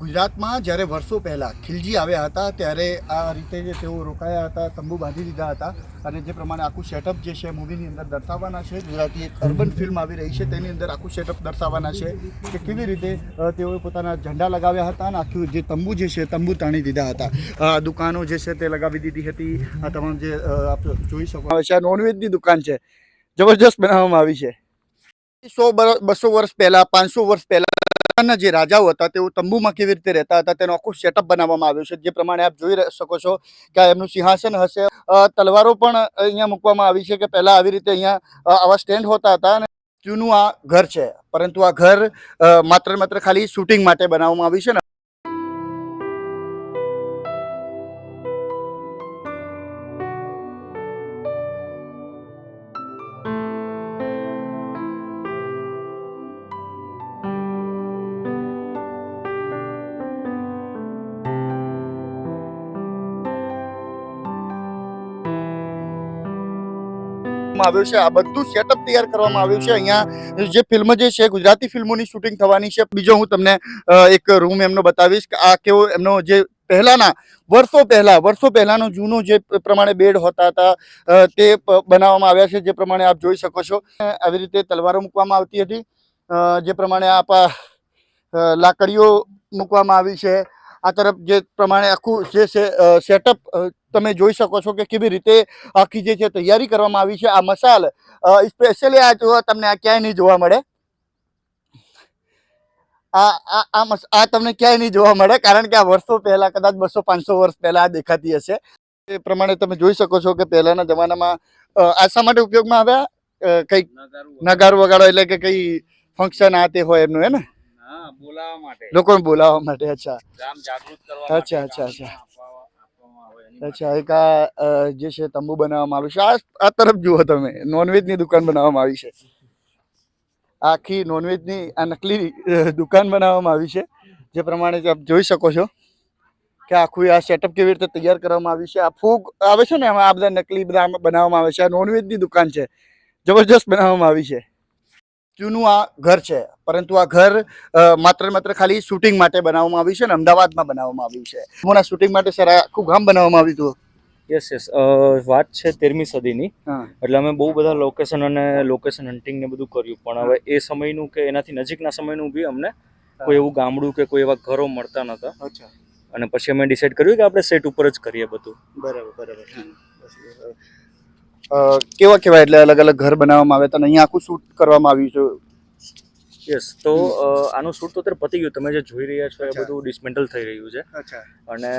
ગુજરાતમાં જ્યારે વર્ષો પહેલાં ખિલજી આવ્યા હતા, ત્યારે આ રીતે જે તેઓ રોકાયા હતા, તંબુ બાંધી દીધા હતા અને જે પ્રમાણે આખું સેટઅપ જે છે મૂવીની અંદર દર્શાવવાના છે, ગુજરાતી એક અર્બન ફિલ્મ આવી રહી છે, તેની અંદર આખું સેટઅપ દર્શાવવાના છે કે કેવી રીતે તેઓએ પોતાના ઝંડા લગાવ્યા હતા અને આખું જે તંબુ જે છે, તંબુ તાણી દીધા હતા. આ દુકાનો જે છે તે લગાવી દીધી હતી. આ તમામ જે આપ જોઈ શકો છે. આ નોનવેજની દુકાન છે. જબરજસ્ત બનાવવામાં આવી છે. સો બસો વર્ષ પહેલાં, પાંચસો વર્ષ પહેલાં ના જે રાજાઓ હતા, તેઓ તંબુમાં કેવી રીતે રહેતા હતા, તેનો આખું સેટઅપ બનાવવામાં આવ્યું છે. જે પ્રમાણે આપ જોઈ શકો છો કે એમનું સિંહાસન હશે. તલવારો પણ અહીંયા મૂકવામાં આવી છે કે પહેલાં આવી રીતે અહીંયા આવા સ્ટેન્ડ હોતા હતા અને જૂનું આ ઘર છે. પરંતુ આ ઘર માત્ર માત્ર ખાલી શૂટિંગ માટે બનાવવામાં આવ્યું છે ને આવ્યું છે. આ બધું સેટઅપ તૈયાર કરવામાં આવ્યું છે. અહીંયા જે ફિલ્મ જે છે, ગુજરાતી ફિલ્મોની શૂટિંગ થવાની છે. બીજો હું તમને એક રૂમ એમનો બતાવીશ. આ કેવો એમનો જે પહેલાના, વર્ષો પહેલા, વર્ષો પહેલાનો જૂનો જે પ્રમાણે બેડ હોતા હતા તે બનાવવામાં આવ્યા છે, જે પ્રમાણે આપ જોઈ શકો છો. આવી રીતે તલવારો મૂકવામાં આવતી હતી. જે પ્રમાણે આપ લાકડીઓ મૂકવામાં આવી છે. આ તરફ જે પ્રમાણે આખું જે સેટઅપ તમે જોઈ શકો છો કે કેવી રીતે આખી જે છે તૈયારી કરવામાં આવી છે. આ મસાલ સ્પેશિયલી આ જોવા તમને આ ક્યાંય નહીં જોવા મળે. આ આ આ તમને ક્યાંય નહીં જોવા મળે કારણ કે આ વર્ષો પહેલાં કદાચ બસો પાંચસો વર્ષ પહેલાં આ દેખાતી હશે. એ પ્રમાણે તમે જોઈ શકો છો કે પહેલાંના જમાનામાં આ શા માટે ઉપયોગમાં આવ્યા? કંઈક નગારો વગાડો એટલે કે કંઈ ફંક્શન આ તે હોય એમનું હે ને? બોલાવવા માટે. લોકોને બોલાવવા માટે અચ્છા. ગામ જાગૃત કરવા અચ્છા, અચ્છા, અચ્છા. અચ્છા એક આ જે છે તંબુ બનાવવામાં આવ્યું છે. આ આ તરફ જુઓ તમે. નોનવેજની દુકાન બનાવવામાં આવી છે. આખી નોનવેજની આ નકલી દુકાન બનાવવામાં આવી છે. જે પ્રમાણે આપ જોઈ શકો છો કે આખું આ સેટઅપ કેવી રીતે તૈયાર કરવામાં આવ્યું છે. આ ફૂગ આવે છે ને એમાં આ બધા નકલી બધા બનાવવામાં આવે છે. આ નોનવેજની દુકાન છે. જબરજસ્ત બનાવવામાં આવી છે. જૂનું આ ઘર છે. પરંતુ આ ઘર માત્ર માત્ર ખાલી શૂટિંગ માટે બનાવવામાં આવ્યું છે અને અમદાવાદમાં બનાવવામાં આવ્યું છે. મોના શૂટિંગ માટે સર આખું ગામ બનાવવામાં આવ્યું હતું. યસ યસ વાત છે તેરમી સદીની. એટલે અમે બહુ બધા લોકેશન અને લોકેશન હન્ટિંગ ને બધું કર્યું. પણ હવે એ સમયનું કે એનાથી નજીકના સમયનું બી અમને કોઈ એવું ગામડું કે કોઈ એવા ઘરો મળતા નહોતા. અને પછી અમે ડિસાઈડ કર્યું કે આપણે સેટ ઉપર જ કરીએ બધું. બરાબર બરાબર. કેવા કેવા એટલે અલગ અલગ ઘર બનાવવામાં આવે તો અહીંયા આખું શૂટ કરવામાં આવ્યું છે? યસ તો આનું શૂટ તો અત્યારે પતી ગયું. તમે જે જોઈ રહ્યા છો એ બધું ડિસમેન્ટલ થઈ રહ્યું છે. અને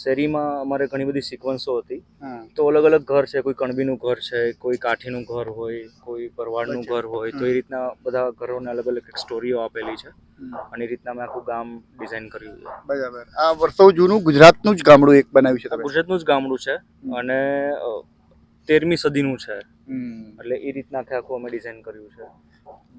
શેરીમાં અમારે ઘણી બધી સિક્વન્સો હતી. તો અલગ અલગ ઘર છે. કોઈ કણબીનું ઘર છે કોઈ કાઠીનું ઘર હોય કોઈ પરવાડનું ઘર હોય. તો એ રીતના બધા ઘરોને અલગ અલગ સ્ટોરીઓ આપેલી છે. અને એ રીતના અમે આખું ગામ ડિઝાઇન કર્યું છે. બરાબર. આ વર્ષો જૂનું ગુજરાતનું જ ગામડું એક બનાવ્યું છે ગુજરાતનું જ ગામડું છે. અને તેરમી સદીનું છે. એટલે એ રીતના આખે અમે ડિઝાઇન કર્યું છે.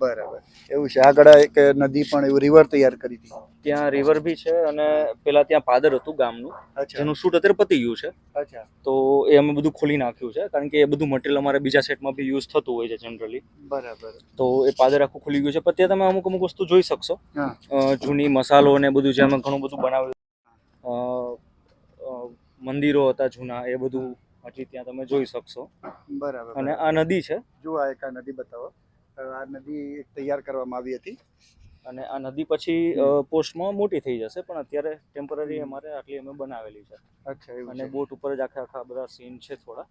બરાબર. એવું છે. આગળ એક નદી પણ એવું રિવર તૈયાર કરી હતી. ત્યાં રિવર બી છે અને પેલા ત્યાં પાદર હતું ગામનું. જેનું શૂટ અત્યારે પતી ગયું છે. અચ્છા. તો એ અમે બધું ખોલી નાખ્યું છે. કારણ કે એ બધું મટીરિયલ અમારે બીજા સેટમાં બી યુઝ થતું હોય છે જનરલી બરાબર. તો એ પાદર આખું ખુલી ગયું છે. પણ ત્યાં તમે અમુક અમુક વસ્તુ જોઈ શકશો. જૂની મસાલો ને બધું જે અમે ઘણું બધું બનાવ્યું મંદિરો હતા જૂના એ બધું હજી ત્યાં તમે જોઈ શકશો. બરાબર અને આ નદી છે. જો આ એક આ નદી બતાવો. આ નદી તૈયાર કરવામાં આવી હતી. અને આ નદી પછી પોસ્ટમાં મોટી થઈ જશે પણ અત્યારે ટેમ્પરરી અમારે આટલી અમે બનાવેલી છે. અચ્છા અને બોટ ઉપર જ આખા આખા બધા સીન છે થોડા.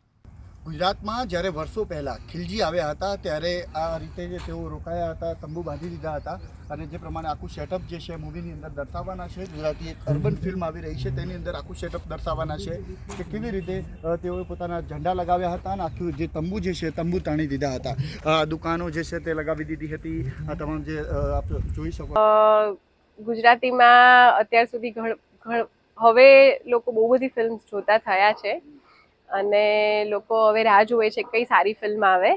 ગુજરાતમાં જ્યારે વર્ષો પહેલાં ખિલજી આવ્યા હતા, ત્યારે આ રીતે જે તેઓ રોકાયા હતા, તંબુ બાંધી દીધા હતા અને જે પ્રમાણે આખું સેટઅપ જે છે મૂવીની અંદર દર્શાવવાના છે, ગુજરાતી એક અર્બન ફિલ્મ આવી રહી છે, તેની અંદર આખું સેટઅપ દર્શાવવાના છે કે કેવી રીતે તેઓએ પોતાના ઝંડા લગાવ્યા હતા અને આખું જે તંબુ જે છે, તંબુ તાણી દીધા હતા. દુકાનો જે છે તે લગાવી દીધી હતી. આ તમામ જે આપ જોઈ શકો ગુજરાતીમાં અત્યાર સુધી હવે લોકો બહુ બધી ફિલ્મ્સ જોતા થયા છે. અને લોકો હવે રાહ જુએ છે કઈ સારી ફિલ્મ આવે.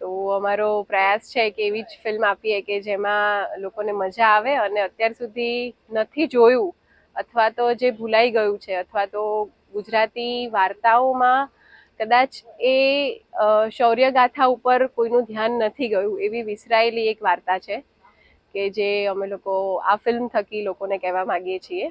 તો અમારો પ્રયાસ છે કે એવી જ ફિલ્મ આપીએ કે જેમાં લોકોને મજા આવે અને અત્યાર સુધી નથી જોયું અથવા તો જે ભૂલાઈ ગયું છે અથવા તો ગુજરાતી વાર્તાઓમાં કદાચ એ શૌર્યગાથા ઉપર કોઈનું ધ્યાન નથી ગયું એવી વિસરાયેલી એક વાર્તા છે કે જે અમે લોકો આ ફિલ્મ થકી લોકોને કહેવા માંગીએ છીએ.